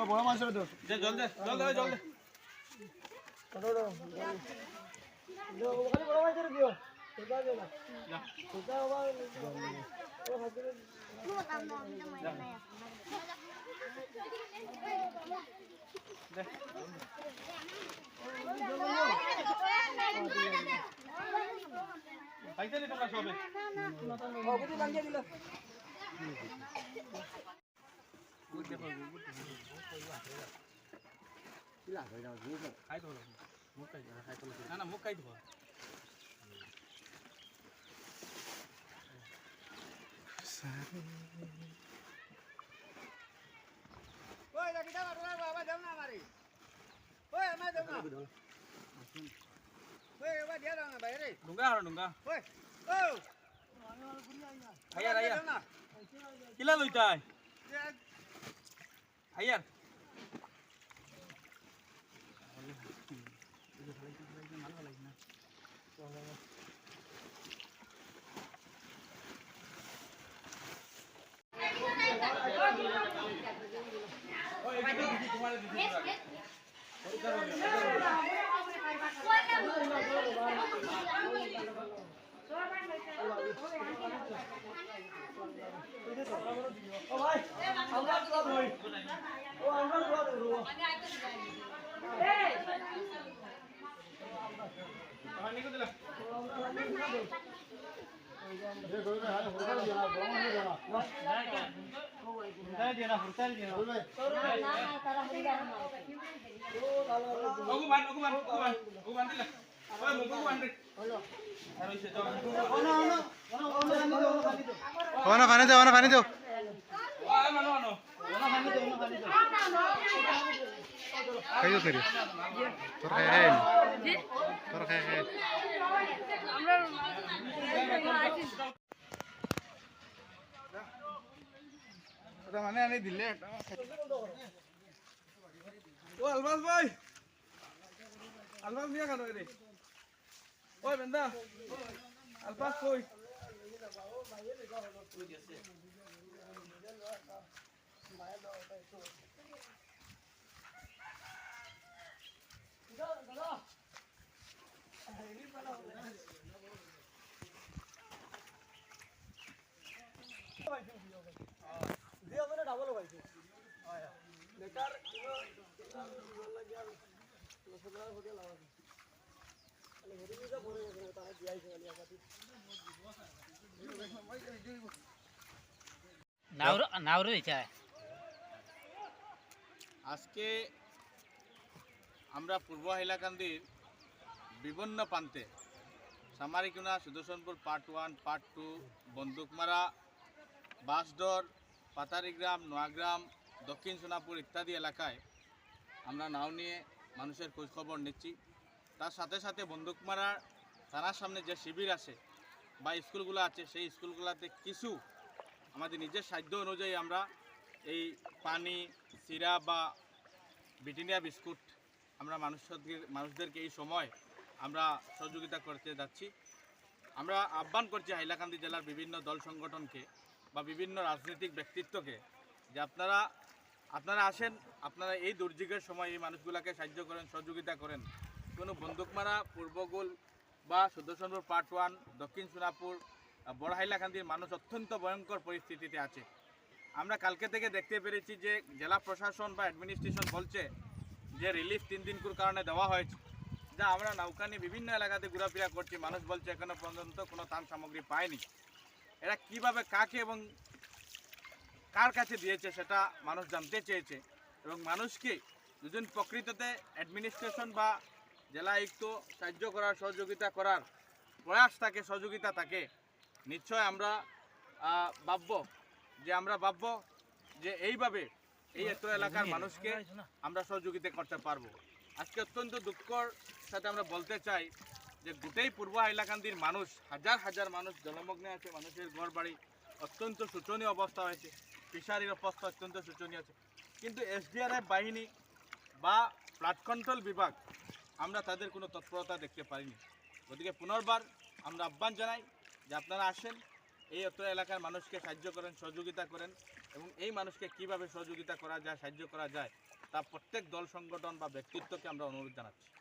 বড় দোষ জল দে জল দে জল দে বড় মাছের দিও না সেটা আবার খাইতে নি দিল খাই তো মুখ খাই খাই তো না না মুখ খাই দেও না মারি ওই আমা দেও না। ডুঙ্গা হার ডুঙ্গা হাইয়ার হাইয়ার। কিলা লইতাই? হাইয়ার। ও ভাই আমরা তো ধরি ও আমরা তো ধরো ওগু মান ওগু মান ওগু মান ওগু মান দিলা ওই মুখ ওগু মান রে আর হইছে যাও ওনা পানি দাও পানি দাও মানো মানো খাই দাও করি তোর খাই তোর খাই মানে আনি দিলে ও, আলবাস ভাই। আলবাস নিয়ে কেন রে? ওই বেন্দা। আলবাস কই দিয়ে আজকে আমরা পূর্ব হাইলাকান্দির বিভিন্ন প্রান্তে Samarikuna Sudarshanpur part one part two Bandukmara Basdor Patarigram, Noagram, দক্ষিণ সোনাপুর ইত্যাদি এলাকায় আমরা নাও নিয়ে মানুষের খোঁজখবর নিচ্ছি। তার সাথে সাথে বন্দুকমারার থানার সামনে যে শিবির আছে বা স্কুলগুলো আছে, সেই স্কুলগুলোতে কিছু আমাদের নিজের সাধ্য অনুযায়ী আমরা এই পানি, সিরা বা ব্রিটানিয়া বিস্কুট আমরা মানুষদের, মানুষদেরকে এই সময় আমরা সহযোগিতা করতে যাচ্ছি। আমরা আহ্বান করছি হাইলাকান্দি জেলার বিভিন্ন দল সংগঠনকে বা বিভিন্ন রাজনৈতিক ব্যক্তিত্বকে যে আপনারা আপনারা আসেন আপনারা এই দুর্যোগের সময় এই মানুষগুলোকে সাহায্য করেন সহযোগিতা করেন। কোনো বন্দুকমারা পূর্বগুল বা সুদর্শনপুর পার্ট ওয়ান দক্ষিণ সোনাপুর আহ, বড় হাইলাকান্দির মানুষ অত্যন্ত ভয়ঙ্কর পরিস্থিতিতে আছে। আমরা কালকে থেকে দেখতে পেরেছি যে জেলা প্রশাসন বা অ্যাডমিনিস্ট্রেশন বলছে যে রিলিফ তিন দিন করে কারণে দেওয়া হয়েছে। যা আমরা নৌকানি বিভিন্ন এলাকাতে ঘোরাফেরা করছি। মানুষ বলছে এখনও পর্যন্ত কোনো ত্রাণ সামগ্রী পায়নি। এরা কীভাবে কাকে এবং কার কাছে দিয়েছে সেটা মানুষ জানতে চেয়েছে। এবং মানুষকে দুজন প্রকৃততে অ্যাডমিনিস্ট্রেশন বা জেলা আয়ুক্ত সাহায্য করার সহযোগিতা করার প্রয়াস থাকে সহযোগিতা থাকে নিশ্চয় আমরা ভাবব যে আমরা ভাবব যে এইভাবে এই এত এলাকার মানুষকে আমরা সহযোগিতা করতে পারব। আজকে অত্যন্ত দুঃখর সাথে আমরা বলতে চাই যে গোটেই পূর্ব হাইলাকান্দির মানুষ, হাজার হাজার মানুষ জলমগ্নে আছে, মানুষের ঘর বাড়ি অত্যন্ত শোচনীয় অবস্থা হয়েছে, ফিশারির অবস্থা অত্যন্ত শোচনীয় আছে। কিন্তু এসডিআরএফ বাহিনী বা ফ্লাড কন্ট্রোল বিভাগ, আমরা তাদের কোনো তৎপরতা দেখতে পারিনি গতিকে পুনর্বার আমরা আহ্বান জানাই যে আপনারা আসেন, এই অত্র এলাকার মানুষকে সাহায্য করেন, সহযোগিতা করেন এবং এই মানুষকে কীভাবে সহযোগিতা করা যায়, সাহায্য করা যায়, তা প্রত্যেক দল, সংগঠন বা ব্যক্তিত্বকে আমরা অনুরোধ জানাচ্ছি।